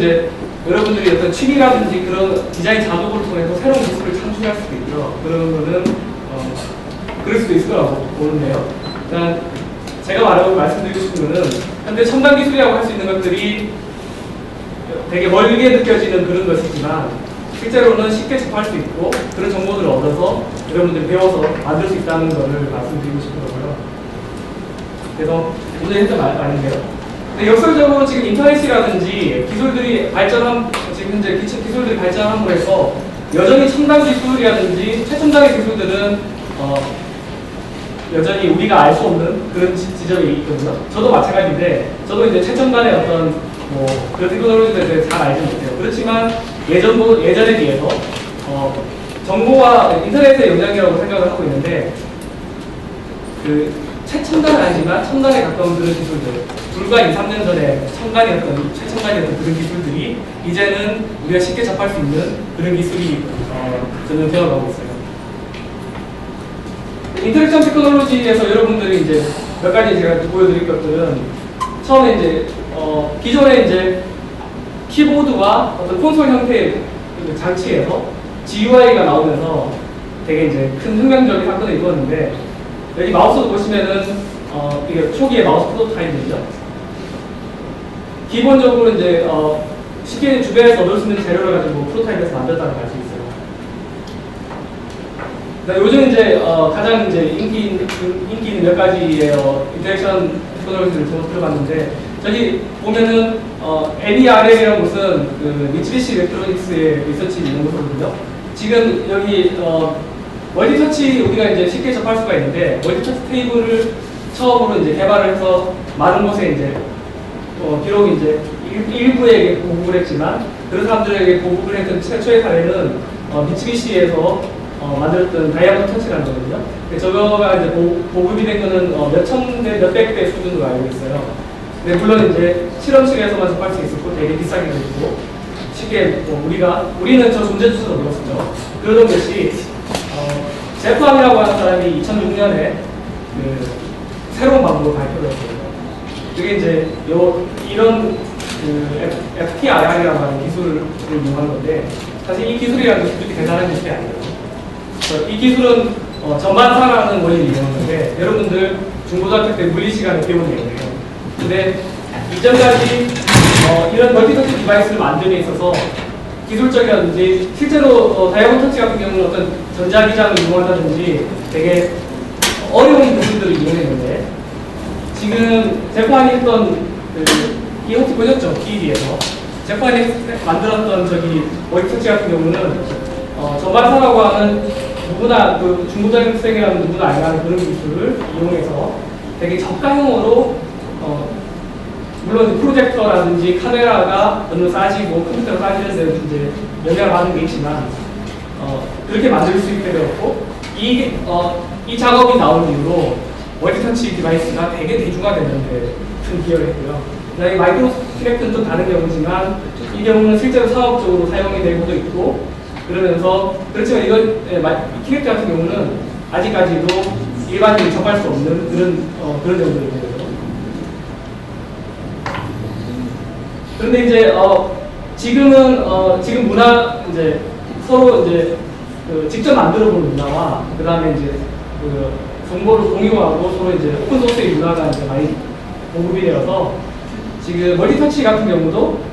이제 여러분들이 어떤 취미라든지 그런 디자인 작업을 통해서 새로운 기술을 창출할 수도 있죠. 그런 거는 어, 그럴 수도 있을 거라고 보는데요. 일단 제가 말하고 말씀드리고 싶은 거는 현재 첨단 기술이라고 할 수 있는 것들이 되게 멀게 느껴지는 그런 것이지만 실제로는 쉽게 접할 수 있고 그런 정보들을 얻어서 여러분들이 배워서 만들 수 있다는 것을 말씀드리고 싶더라고요. 그래서 오늘 했던 말 아닌데요. 역설적으로 지금 인터넷이라든지 기술들이 발전한 지금 현재 기술, 기술들이 발전함으로 해서 여전히 첨단 기술이라든지 최첨단의 기술들은 어, 여전히 우리가 알 수 없는 그런 지- 지점이 있거든요. 저도 마찬가지인데 저도 이제 최첨단의 어떤 뭐 그런 테크놀로지에 대해 잘 알지 못해요. 그렇지만 예전보 예전에 비해서 어, 정보와 인터넷의 영향이라고 생각을 하고 있는데 그 최첨단은 아니지만 첨단에 가까운 그런 기술들 불과 2, 3년 전에 첨단이었던 최첨단이었던 그런 기술들이 이제는 우리가 쉽게 접할 수 있는 그런 기술이 어, 저는 되어가고 있어요. 인터랙션 테크놀로지에서 여러분들이 이제 몇 가지 제가 보여드릴 것들은 처음에 이제 어, 기존에 이제 키보드와 어떤 콘솔 형태의 그 장치에서 GUI가 나오면서 되게 이제 큰 혁명적인 사건을 이루었는데 여기 마우스 보시면은 어, 이게 초기의 마우스 프로토타입이죠. 기본적으로 이제 어, 쉽게 주변에서 얻을 수 있는 재료를 가지고 프로토타입에서 만들었다는 걸알수 있어요. 네, 요즘 이제 어, 가장 이제 인기 있는 인기 있는 몇 가지의 어, 인터랙션 테크놀로지를 좀 들어봤는데 저기 보면은 어, NERL이라는 곳은 그 미츠비시 일렉트로닉스의 리서치 연구소거든요. 지금 여기 어, 멀티터치 우리가 이제 쉽게 접할 수가 있는데 멀티터치 테이블을 처음으로 이제 개발을 해서 많은 곳에 이제 어, 비록 이제 일- 일부에게 보급을 했지만 그런 사람들에게 보급을 했던 최초의 사례는 어, 미츠비시에서 어, 만들었던 다이아몬드 터치라는 거거든요. 근데 저거가 이제 보, 보급이 된 거는 어, 몇천 대, 몇백 대 수준으로 알고 있어요. 근데 물론 이제 실험실에서만 접할 수 있었고 되게 비싸게 됐고 쉽게 뭐 우리가 우리는 저 존재 주소도 몰랐었죠. 그러던 것이 어, 제프함이라고 하는 사람이 2006년에 그 새로운 방법을 발표를 했어요. 그게 이제 요 이런 그 FTIR이라고 하는 기술을 이용한 건데 사실 이 기술이라는 게 그렇게 대단한 기술이 아니에요. 이 기술은 어, 전반사라는 원리를 이용하는데 여러분들 중고등학교 때 물리 시간에 배운 내용이에요. 근데 이전까지 어, 이런 멀티터치 디바이스를 만드는 데 있어서 기술적이라든지 실제로 어, 다이아몬드 터치 같은 경우는 어떤 전자기장을 이용한다든지 되게 어려운 기술들을 이용했는데 지금 재판이 했던 그, 이 혹시 보셨죠? TV에서 재판이 만들었던 저기 멀티터치 같은 경우는 어, 전반사라고 하는 누구나 그 중고등학생이라는 누구나 알만한 그런 기술을 이용해서 되게 저가형으로 어, 물론 프로젝터라든지 카메라가 어느 싸지고 컴퓨터가 싸지는 데는 이제 영향을 받는 게 있지만 어, 그렇게 만들 수 있게 되었고 이, 어, 이 작업이 나온 이후로 멀티터치 디바이스가 되게 대중화됐는데 큰 기여를 했고요. 그다음에 마이크로스트랙트는 좀 다른 경우지만 이 경우는 실제로 사업적으로 사용이 되고도 있고 그러면서 그렇지만 이건 예, 마- 키넥트 같은 경우는 아직까지도 일반인이 접할 수 없는 그런 어, 그런 정도입니다. 그런데 이제 어 지금은 어 지금 문화 이제 서로 이제 그 직접 만들어 본 문화와 그 다음에 이제 그 정보를 공유하고 서로 이제 오픈 소스의 문화가 이제 많이 공급이 되어서 지금 멀티터치 같은 경우도.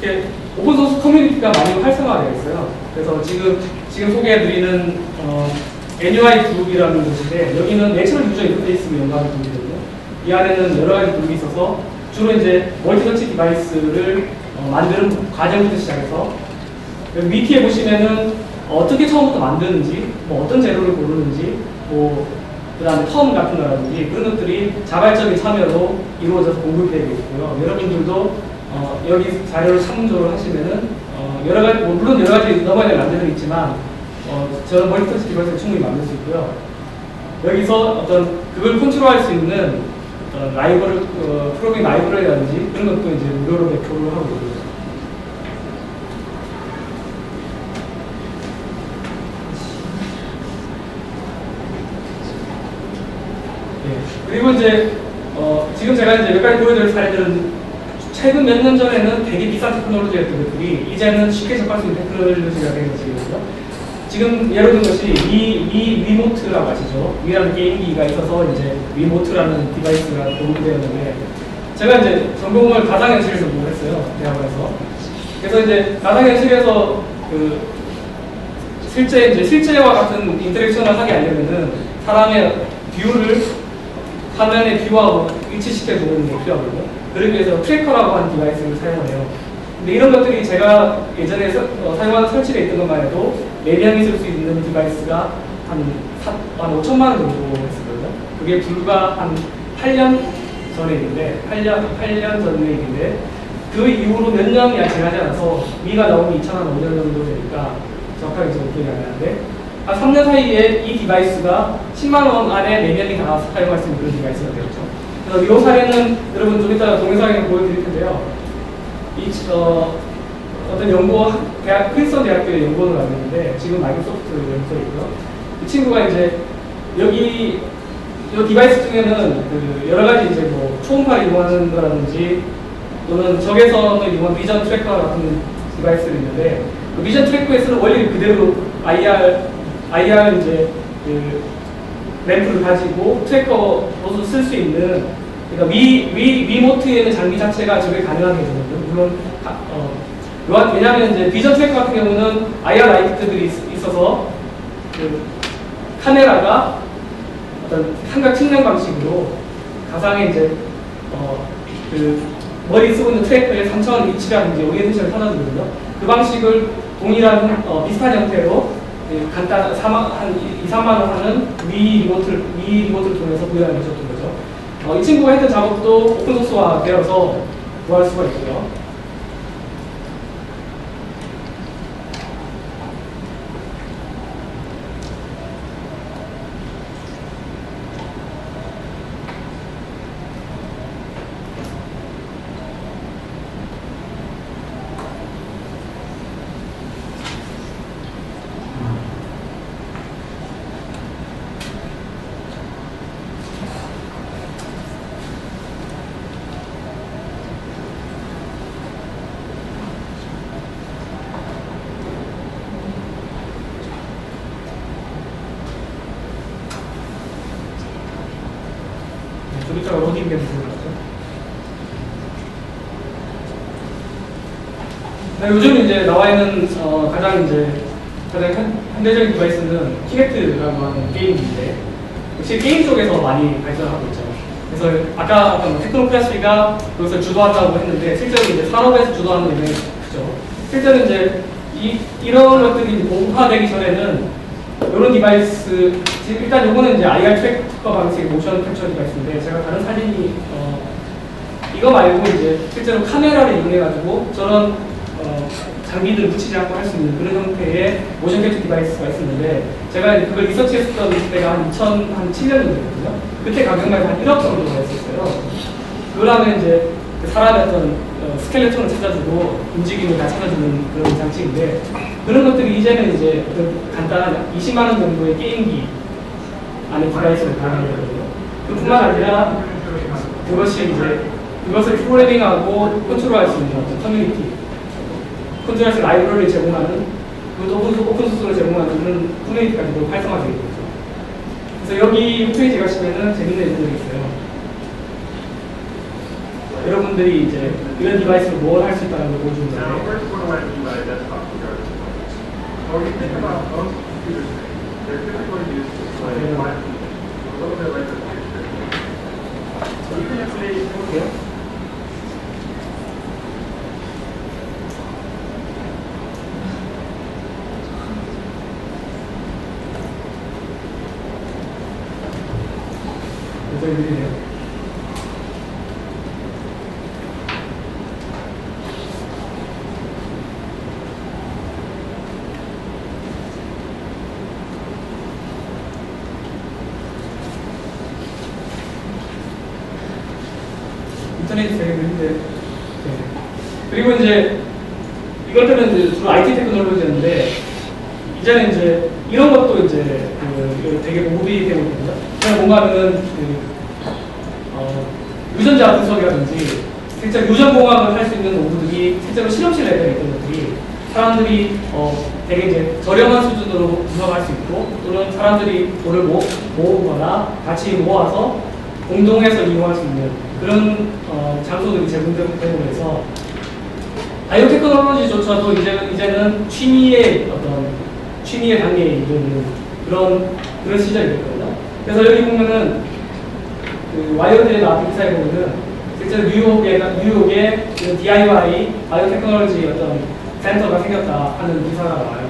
이렇게 오픈소스 커뮤니티가 많이 활성화되어 있어요. 그래서 지금 지금 소개해드리는 어, NUI 그룹이라는 곳인데 여기는 내추럴 유저 인터페이스를 연구하는 그룹이거든요. 이 안에는 여러 가지 그룹이 있어서 주로 이제 멀티터치 디바이스를 어, 만드는 과정부터 시작해서 위키에 보시면은 어떻게 처음부터 만드는지, 뭐 어떤 재료를 고르는지, 뭐 그다음에 텀 같은 거라든지 그런 것들이 자발적인 참여로 이루어져서 공급되고 있고요. 여러분들도 어, 여기 자료를 참조를 하시면은 어, 여러 가지 뭐 물론 여러 가지 넘어야 될 난제들이 있지만 어, 저는 멀티터치 디바이스를 충분히 만들 수 있고요. 여기서 어떤 그걸 컨트롤할 수 있는 어떤 라이브를 어, 프로그램 라이브러리라든지 그런 것도 이제 무료로 배포를 하고 있고요. 네. 그리고 이제 어, 지금 제가 이제 몇 가지 보여드릴 사례들은 최근 몇 년 전에는 되게 비싼 테크놀로지였던 것들이 이제는 쉽게 접할 수 있는 테크놀로지가 된 것이거든요. 지금 예를 든 것이 위, 위, 위모트라고 하시죠. 위라는 게임기가 있어서 이제 위모트라는 디바이스가 공급되었는데 제가 이제 전공을 가상현실에서 공부했어요. 대학원에서. 그래서 이제 가상현실에서 그 실제 이제 실제와 같은 인터랙션을 하게 하려면은 사람의 뷰를 화면에 뷰하고 일치시켜 주는 게 필요하거든요. 그러기 위해서 트래커라고 하는 디바이스를 사용해요. 근데 이런 것들이 제가 예전에 서, 어, 사용한 설치되어 있던 것만 해도 4명이 쓸 수 있는 디바이스가 한, 사, 한 5천만 원 정도 했었거든요. 그게 불과 한 8년 전의 일인데, 8년, 8년 전의 일인데, 그 이후로 몇 년이 지나지 않아서 미가 나오면 2005년 정도 되니까 정확하게 저는 기억이 안 나는데, 한 3년 사이에 이 디바이스가 10만 원 안에 4명이 다 사용할 수 있는 그런 디바이스가 되었죠. 그래서 이 사례는 여러분 좀 이따 동영상에 보여드릴 텐데요. 이, 어, 어떤 연구, 대학, 크리스턴 대학교의 연구원을 있는데, 지금 마이크로소프트 연구소에 있고요. 이 친구가 이제, 여기, 이 디바이스 중에는 그 여러 가지 이제 뭐 초음파를 이용하는 거라든지, 또는 적외선을 이용한 비전 트래커 같은 디바이스가 있는데, 그 비전 트래커에서는 원리 그대로 IR, IR 이제 그 램프를 가지고 트래커로서 쓸 수 있는 그러니까 위, 위, 위모트에 있는 장비 자체가 저게 가능하게 되거든요. 물론 가- 어, 왜냐하면 이제 비전 트래커 같은 경우는 IR 라이트들이 있- 있어서 그 카메라가 어떤 삼각 측량 방식으로 가상의 이제 어, 그 머리 쓰고 있는 트래커의 3차원 위치라든지 오리엔테이션을 찾아주거든요. 그 방식을 동일한 어, 비슷한 형태로 예, 간단 3만, 한 2, 3만 원 하는 위 리모트를 위 리모트를 통해서 주셨던 거죠. 어, 이 친구가 했던 작업도 오픈소스화 되어서 구할 수가 있고요. 네, 되는 부분이죠. 네, 요즘 이제 나와 있는 어, 가장 이제 가장 현, 현대적인 디바이스는 키넥트라고 하는 게임인데 역시 게임 쪽에서 많이 발전하고 있죠. 그래서 아까 어떤 뭐 테크노 클래스가 그것을 주도한다고 했는데 실제로 이제 산업에서 주도하는 크죠. 실제로 이제 이, 이런 것들이 공화되기 전에는 이런 디바이스 일단 요거는 이제 IR 트래커 방식의 모션 캡처 디바이스인데 제가 다른 사진이 어, 이거 말고 이제 실제로 카메라를 이용해 가지고 저런 어, 장비들을 붙이지 않고 할 수 있는 그런 형태의 모션 캡처 디바이스가 있었는데 제가 그걸 리서치했었던 때가 한 2007년 정도 됐거든요. 그때 가격만 한 1억 정도가 했었어요. 그걸 하면 이제 그 사람의 어떤 어, 스켈레톤을 찾아주고 움직임을 다 찾아주는 그런 장치인데 그런 것들이 이제는 이제 어떤 간단한 20만 원 정도의 게임기 안에 디바이스를 다루는 거거든요. 그뿐만 아니라 그것이 이제 그것을 프로그래밍하고 컨트롤할 수 있는 어떤 커뮤니티, 컨트롤할 수 있는 라이브러리를 제공하는 그것도 오픈- 오픈소스를 제공하는 그런 커뮤니티까지도 활성화되고 있죠. 그래서 여기 홈페이지 가시면은 재밌는 애들이 있어요. 여러분들이 이제 이런 디바이스로 뭘 할 수 있다는 걸 보여주는 Now, 건데 When you think about most computer screens, they're typically used to display flat features, a little bit like a. So even can they yeah. Thank you. 되게 느린데. 네. 그리고 이제 이걸 때는 이제 주로 IT 테크놀로지였는데 이제는 이제 이런 것도 이제 그 되게 오비 되고 있거든요. 그냥 뭔가 하면은 그 어, 유전자 분석이라든지 실제 유전공학을 할 수 있는 오브들이 실제로 실험실 레벨에 있던 것들이 사람들이 어, 되게 이제 저렴한 수준으로 분석할 수 있고 또는 사람들이 돈을 모, 모으거나 같이 모아서 공동해서 이용할 수 있는 그런 어, 장소들이 제공되고 해서 바이오 테크놀로지조차도 이제, 이제는 취미의 어떤 취미의 단계에 이르는 그런 그런 시절이 됐거든요. 그래서 여기 보면은 그 와이어드의 나왔던 기사에 보면은 실제로 뉴욕에 뉴욕에 그 DIY 바이오 테크놀로지 어떤 센터가 생겼다 하는 기사가 나와요.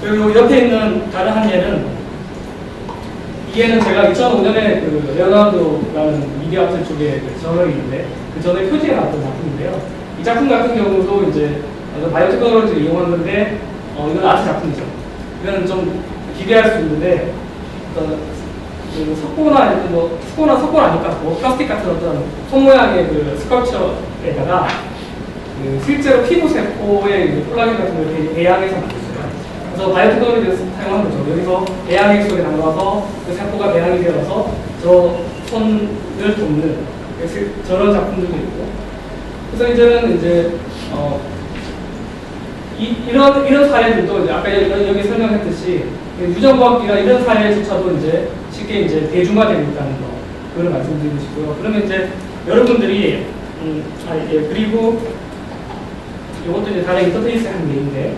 그리고 옆에 있는 다른 한 예는 이 예는 제가 2005년에 그 레오나르도라는 미디어 아트 쪽에 그 저널이 있는데 그 저널 표지에 나왔던 작품인데요. 이 작품 같은 경우도 이제 바이오 테크놀로지를 이용한 건데 어, 이건 아트 작품이죠. 이거는 좀 기대할 수 있는데 어떤 그 석고나 이렇게 뭐 석고나 석고 아닐까 뭐 플라스틱 같은 어떤 손 모양의 그 스컬처에다가 그 실제로 피부 세포의 그 콜라겐 같은 걸 배양해서 만들었어요. 그래서 바이오테크놀로지를 사용한 거죠. 여기서 배양액 속에 담가서 그 세포가 배양이 되어서 저 손을 돕는 그 저런 작품들도 있고. 그래서 이제는 이제 어 이, 이런 이런 사례들도 이제 아까 여기, 설명했듯이 유전과학이나 이런 사례조차도 이제 쉽게 이제 대중화되고 있다는 거 그걸 말씀드리고 싶고요. 그러면 이제 여러분들이 음, 아, 예, 그리고 이것도 이제 다른 인터페이스 한 예인데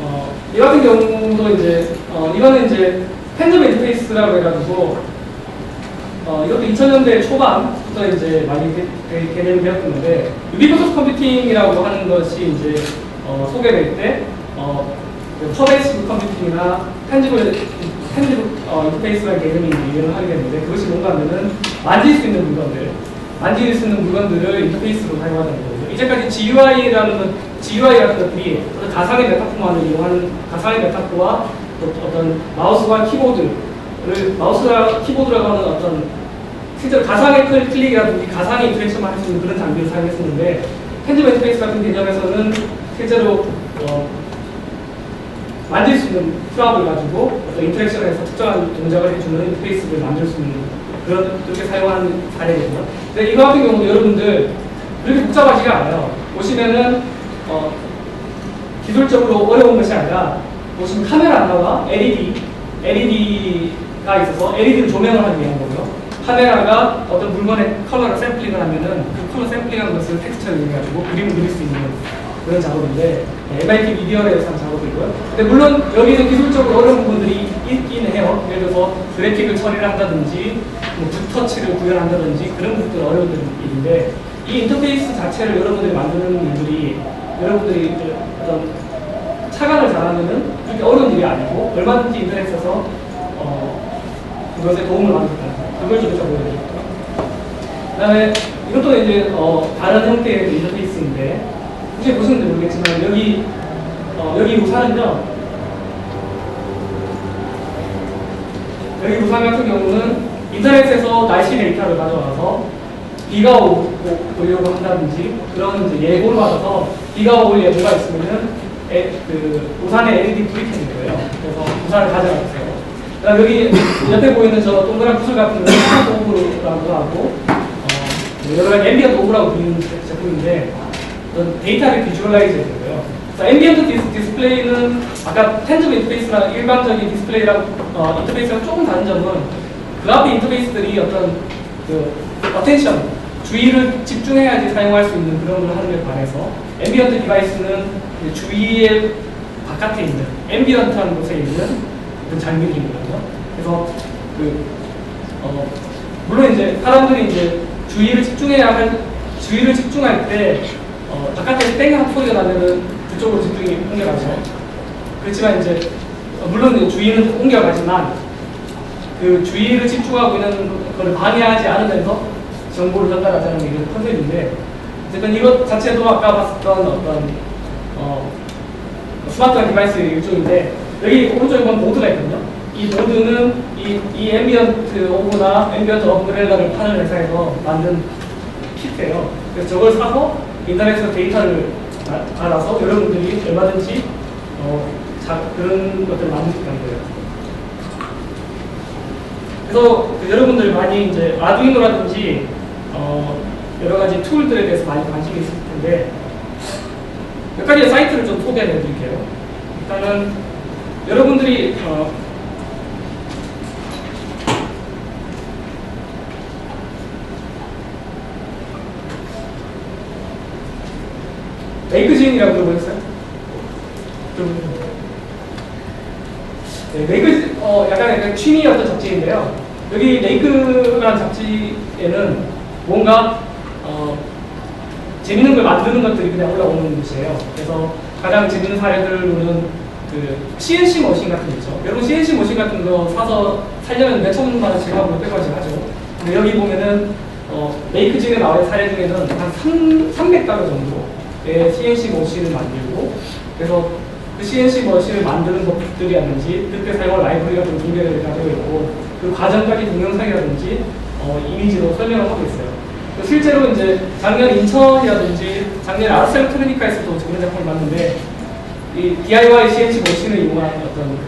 어, 이 같은 경우도 이제 어, 이거는 이제 팬덤 인터페이스라고 해가지고 어, 이것도 2000년대 초반부터 이제 많이 개념이 되었던 건데 유비쿼터스 컴퓨팅이라고 하는 것이 이제 어, 소개될 때 어, 퍼베이스 컴퓨팅이나 탄지블 탄지블 어, 인터페이스라는 개념이 이제 유행을 하게 됐는데 그것이 뭔가 하면은 만질 수 있는 물건들 만질 수 있는 물건들을 인터페이스로 사용하는 거거든요. 이제까지 GUI라는 것, GUI 같은 것들이 어떤 가상의 메타포만을 이용하는 가상의 메타포와 또 어떤 마우스와 키보드를 마우스와 키보드라고 하는 어떤 실제로 가상의 클- 클릭이라든지 가상의 인터랙션만 할 수 있는 그런 장비를 사용했었는데 팬즈 인터페이스 같은 개념에서는 실제로 어, 만질 수 있는 프랍을 가지고 해서 특정한 동작을 해주는 인터페이스를 만들 수 있는 그런 그렇게 사용하는 사례거든요. 근데 이거 같은 경우도 여러분들 그렇게 복잡하지가 않아요. 보시면은 어, 기술적으로 어려운 것이 아니라 보시면 카메라 하나와 LED, LED가 있어서 LED를 조명을 하기 위한 거고요. 카메라가 어떤 물건의 컬러를 샘플링을 하면은 그 컬러 샘플링하는 것을 텍스처를 이용해가지고 그림을 그릴 수 있는 그런 작업인데 네, MIT 미디어에서 한 작업이고요. 근데 물론 여기는 기술적으로 어려운 부분들이 있긴 해요. 예를 들어서 그래픽을 처리를 한다든지 뭐 붓터치를 구현한다든지 그런 부분들 어려운 일인데 이 인터페이스 자체를 여러분들이 만드는 일들이 여러분들이 그 어떤 차관을 잘하면은 그렇게 어려운 일이 아니고 얼마든지 인터넷에서 어, 그것에 도움을 받을 수. 그걸 좀 보여드릴게요. 그 다음에 이것도 이제 어, 다른 형태의 인터페이스인데 혹시 보시는지 모르겠지만 여기 어, 여기 우산은요. 여기 우산 같은 경우는 인터넷에서 날씨 데이터를 가져와서 비가 오, 오, 오려고 한다든지 그런 이제 예보를 받아서 비가 올 예보가 있으면은 에, 그 우산에 LED 켜는 거예요. 그래서 우산을 가져가세요. 그다음 여기 옆에 보이는 저 동그란 구슬 같은 건 스마트 오브라고 하고 어, 여러 가지 앰비언트 오브라고 불리는 제품인데 데이터를 비주얼라이즈 해주고요. 그래서 앰비언트 디스, 디스플레이는 아까 텐즈브 인터페이스나 일반적인 디스플레이랑 어, 인터페이스랑 조금 다른 점은 그 앞에 인터페이스들이 어떤 그 어텐션 주의를 집중해야지 사용할 수 있는 그런 걸 하는 데 반해서 앰비언트 디바이스는 주위의 바깥에 있는 앰비언트한 곳에 있는 그런 장비들이거든요. 그래서 그 어, 물론 이제 사람들이 이제 주의를 집중해야 할 주의를 집중할 때 어, 바깥에 땡 소리가 나면은 그쪽으로 집중이 옮겨가죠. 그렇지만 이제 어, 물론 주의는 옮겨가지만 그 주의를 집중하고 있는 걸 방해하지 않으면서 정보를 전달하자는 게 이런 컨셉인데 어쨌든 이것 자체도 아까 봤었던 어떤 어, 스마트한 디바이스의 일종인데 여기 오른쪽에 보면 보드가 있거든요. 이 보드는 이, 이 앰비언트 오브나 앰비언트 어브렐라를 파는 회사에서 만든 키트예요. 그래서 저걸 사서 인터넷에서 데이터를 아- 알아서 여러분들이 얼마든지 어, 자, 그런 것들을 만들 수 있다는 거예요. 그래서 그 여러분들 많이 이제 아두이노라든지 어, 여러 가지 툴들에 대해서 많이 관심이 있을 텐데 몇 가지 사이트를 좀 소개해 드릴게요. 일단은 여러분들이 어, 메이크진이라고 들어보셨어요? 들어보셨어요? 네, 메이크 어 약간 약간 취미 어떤 잡지인데요. 여기 메이크라는 잡지에는 뭔가 어 재밌는 걸 만드는 것들이 그냥 올라오는 곳이에요. 그래서 가장 재밌는 사례들로는 그 CNC 머신 같은 거 있죠. 여러분 CNC 머신 같은 거 사서 살려면 몇 천만 원씩 하고 몇백 원씩 하죠. 근데 여기 보면은 어, 메이크진에 나와 있는 사례 중에는 한 3, 300달러 정도의 CNC 머신을 만들고 그래서 그 CNC 머신을 만드는 법들이라든지 그때 사용한 라이브러리가 좀 준비를 가지고 있고 그 과정까지 동영상이라든지 어, 이미지로 설명을 하고 있어요. 그 실제로 이제 작년 인천이라든지 작년 아르셀트로니카에서도 그런 작품을 봤는데 이 DIY CNC 머신을 이용한 어떤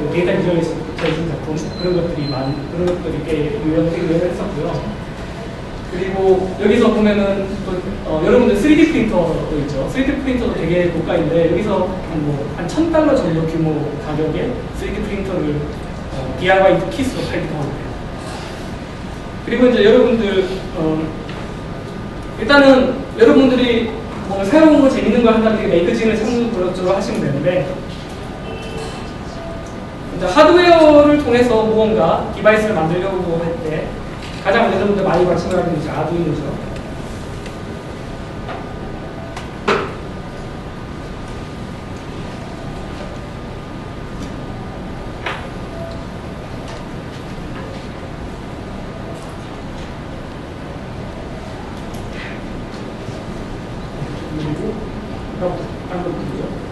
그 데이터 비주얼리제이션 작품 그런 것들이 많 그런 것들이 꽤 유명하게 유행했었고요. 그리고 여기서 보면은 또, 어, 여러분들 3D 프린터도 있죠. 3D 프린터도 되게 고가인데 여기서 한 뭐한 1000달러 정도 규모 가격의 3D 프린터를 어, DIY 키스로 팔기도 하고 그래요. 그리고 이제 여러분들 어, 일단은 여러분들이 뭐 새로운 거 재밌는 거 한다면 메이크진을 참고 그렇죠 하시면 되는데 하드웨어를 통해서 무언가 디바이스를 만들려고 할 때 가장 여러분들 많이 관심을 하는 게 이제 아두이노죠. 그리고 한번 보죠.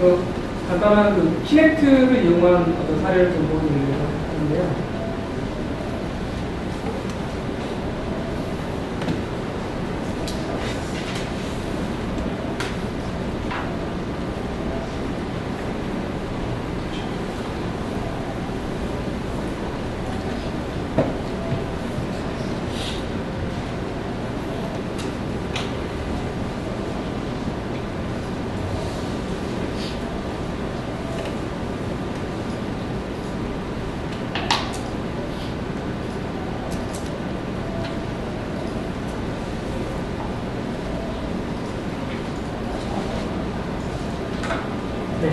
그 간단한 그 키넥트를 이용한 어떤 사례를 좀 보여드리려고 하는데요.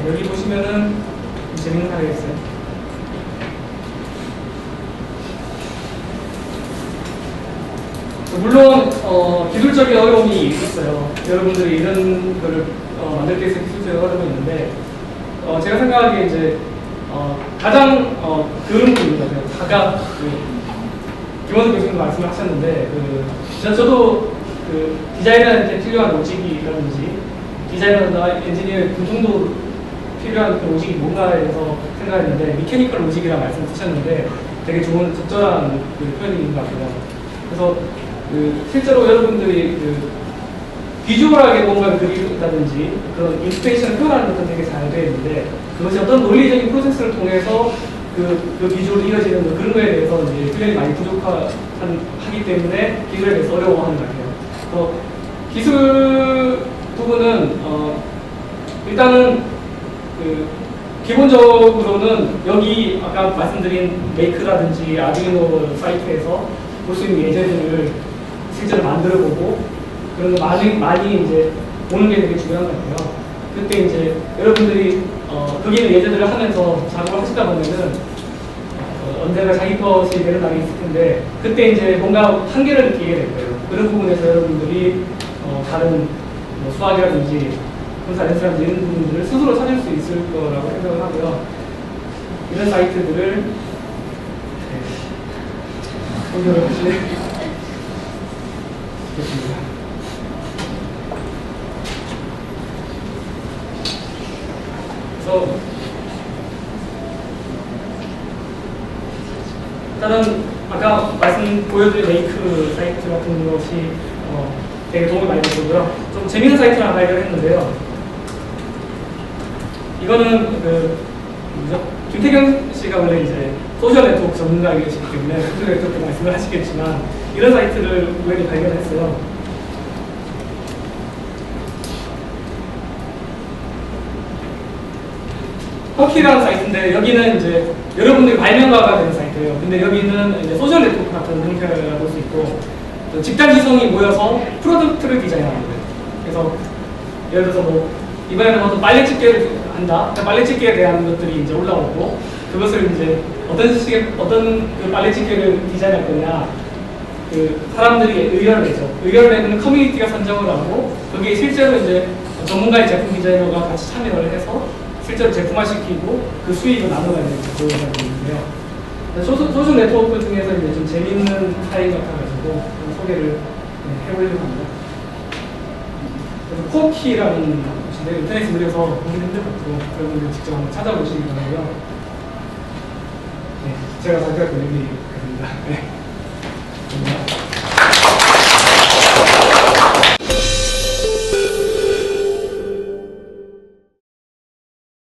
네, 여기 보시면은 좀 재밌는 사례가 있어요. 물론 어, 기술적인 어려움이 있었어요. 여러분들이 이런 거를 어, 만들 때 기술적인 어려움이 있는데 어, 제가 생각하기에 이제 어, 가장 어, 그런 부분입니다. 다가 그, 김원수 교수님 말씀을 하셨는데 그, 저, 저도 그 디자이너한테 필요한 로직이라든지 디자이너나 엔지니어의 공통도 필요한 그 로직이 뭔가에 대해서 생각했는데 미케니컬 로직이라는 말씀 쓰셨는데 되게 좋은 적절한 그 표현인 것 같아요. 그래서 그 실제로 여러분들이 그 비주얼하게 뭔가 그리다든지 그런 인스피레이션을 표현하는 것도 되게 잘 되어 있는데 그것이 어떤 논리적인 프로세스를 통해서 그, 그 비주얼이 이어지는 거, 그런 거에 대해서 이제 훈련이 많이 부족하기 때문에 기술에 대해서 어려워하는 것 같아요. 그래서 기술 부분은 어, 일단은 그 기본적으로는 여기 아까 말씀드린 메이크라든지 아두이노 사이트에서 볼 수 있는 예제들을 실제로 만들어 보고 그런 거 많이 많이 이제 보는 게 되게 중요한 것 같아요. 그때 이제 여러분들이 어, 거기는 예제들을 하면서 작업을 하시다 보면은 어, 언젠가 자기 것이 되는 날이 있을 텐데 그때 이제 뭔가 한계를 느끼게 될 거예요. 그런 부분에서 여러분들이 어, 다른 뭐 수학이라든지 렌스라든지 이런 부분들을 스스로 찾을 수 있을 거라고 생각을 하고요. 이런 사이트들을 네, 공유를 하시면 좋겠습니다. 그래서 일단은 아까 말씀 보여드린 메이크 사이트 같은 것이 어, 되게 도움이 많이 되고요. 좀 재밌는 사이트를 하나 발견했는데요. 이거는 그 뭐죠? 김태경 씨가 원래 이제 소셜 네트워크 전문가이시기 때문에 소셜 네트워크 말씀을 하시겠지만 이런 사이트를 우연히 발견했어요. 터키라는 사이트인데 여기는 이제 여러분들이 발명가가 되는 사이트예요. 근데 여기는 이제 소셜 네트워크 같은 형태라고 볼 수 있고 또 집단 지성이 모여서 프로덕트를 디자인하는 거예요. 그래서 예를 들어서 뭐 이번에는 뭐 빨래 집게를 한다. 빨래 집게에 대한 것들이 이제 올라오고 그것을 이제 어떤 식의 어떤 그 빨래 집게를 디자인할 거냐 그 사람들이 의견을 내죠. 의견을 내는 커뮤니티가 선정을 하고 거기에 실제로 이제 전문가의 제품 디자이너가 같이 참여를 해서 실제로 제품화시키고 그 수익을 나눠가는 그런 부분인데요. 소셜, 소셜 네트워크 중에서 이제 좀 재밌는 사례 같아가지고 좀 소개를 네, 해보려고 합니다. 코키라는 물려서 보기 힘들 것 같고 여러분들 직접 한번 찾아보시기 바라고요. 네, 제가 발표할 거 여기까지입니다. 네.